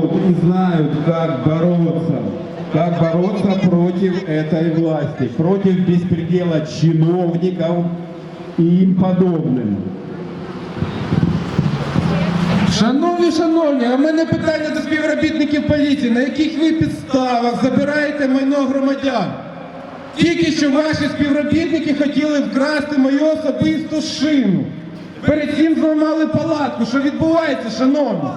могут и знают, как бороться. Как бороться против этой власти, против беспредела чиновников и им подобным. Шановні, шановні, а в мене питання до співробітників поліції. На яких ви підставах забираєте майно громадян? Тільки що ваші співробітники хотіли вкрасти мою особисту шину. Перед цим зламали палатку. Що відбувається, шановні?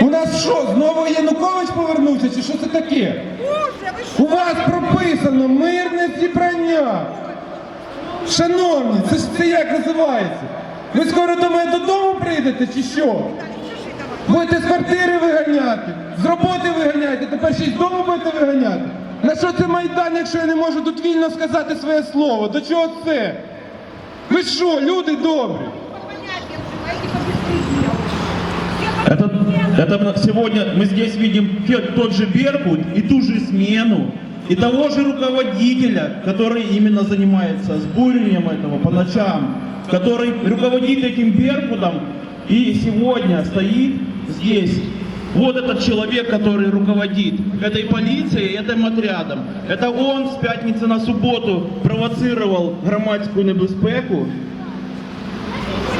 У нас що, знову Янукович повернувся, чи що це таке? У вас прописано мирне зібрання. Шановні, це ж це як називається? Ви скоро до мене додому прийдете чи що? Будете з квартири виганяти, з роботи виганяти, тепер ще й з дому будете виганяти. На що це Майдан, якщо я не можу тут вільно сказати своє слово? До чого це? Ви що, люди добрі? Это, сегодня мы здесь видим тот же Беркут и ту же смену, и того же руководителя, который именно занимается сбурением этого по ночам, который руководит этим Беркутом и сегодня стоит здесь. Вот этот человек, который руководит этой полицией, этим отрядом. Это он с пятницы на субботу провоцировал громадскую небезпеку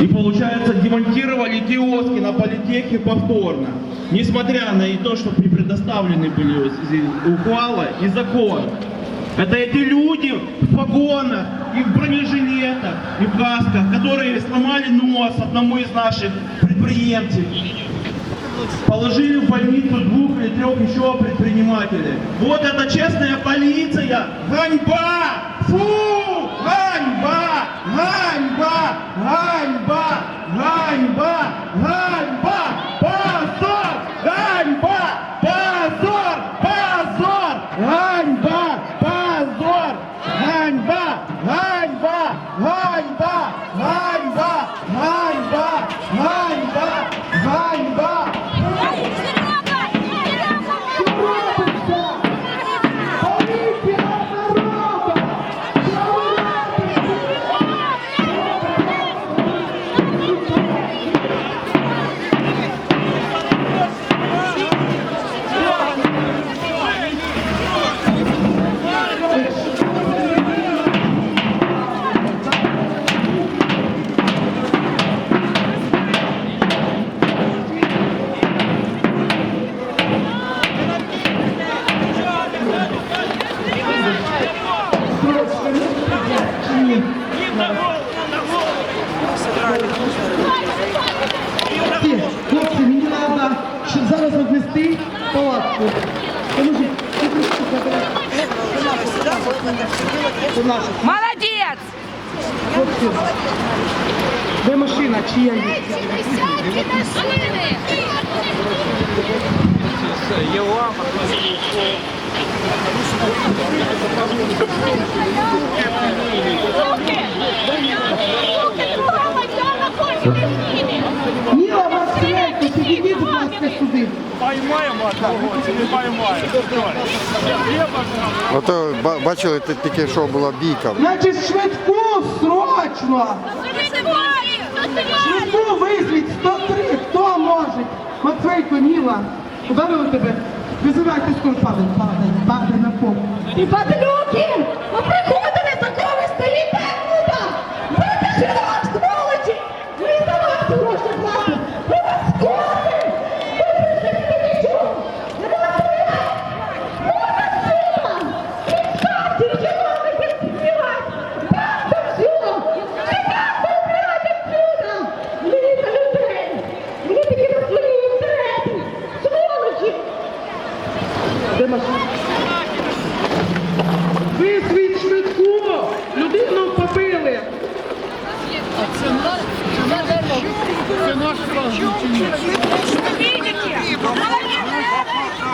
и, получается, демонтировали киоски на политехе повторно. Несмотря на и то, что не предоставлены были ухвала и закон. Это эти люди в погонах и в бронежилетах, и в касках, которые сломали нос одному из наших предприемцев. Положили в больницу двух или трех еще предпринимателей. Вот это честная полиция! Ганьба! Фу! Ганьба! Ганьба! Хлопці, мені треба, щоб зараз віднести палатку. Поможіть. Це наша. Молодец! Хлопці, де машина, чия є? Ніла сюди. Ото ба- бачили, ти- тільки що була бійка. Значить, швидку, срочно! Швидку визвіть, 103, хто може? Матвейко, Ніла, ударили тебе? Визивайте скоро, падай, падай, падай на пол. І падлюки! Ви приходили Визвіть швидку! Людину побили!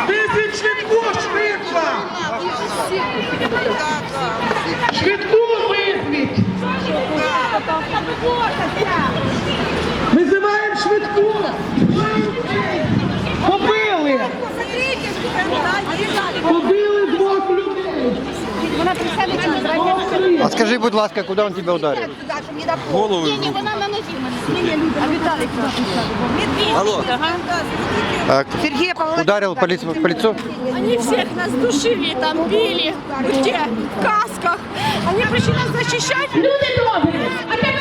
Визвіть швидку, швидко! Швидку визвіть! Визиваємо швидку! Побили! Побили двох людей! Вона присядеться на зрання. А Скажи, будь ласка, куди він тебе ударив? Голову. Ні, ні, вона на нозі мене. А Віталік Алло. А, ударил по лицу? По лицу? Они всех нас душили, там били, где? В касках. Они пришли нас защищать. Люди добрі, а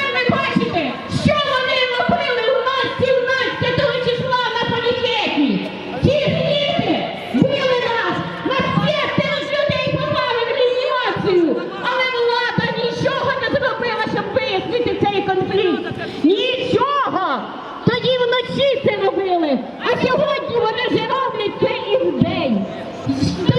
Ele tem ideias.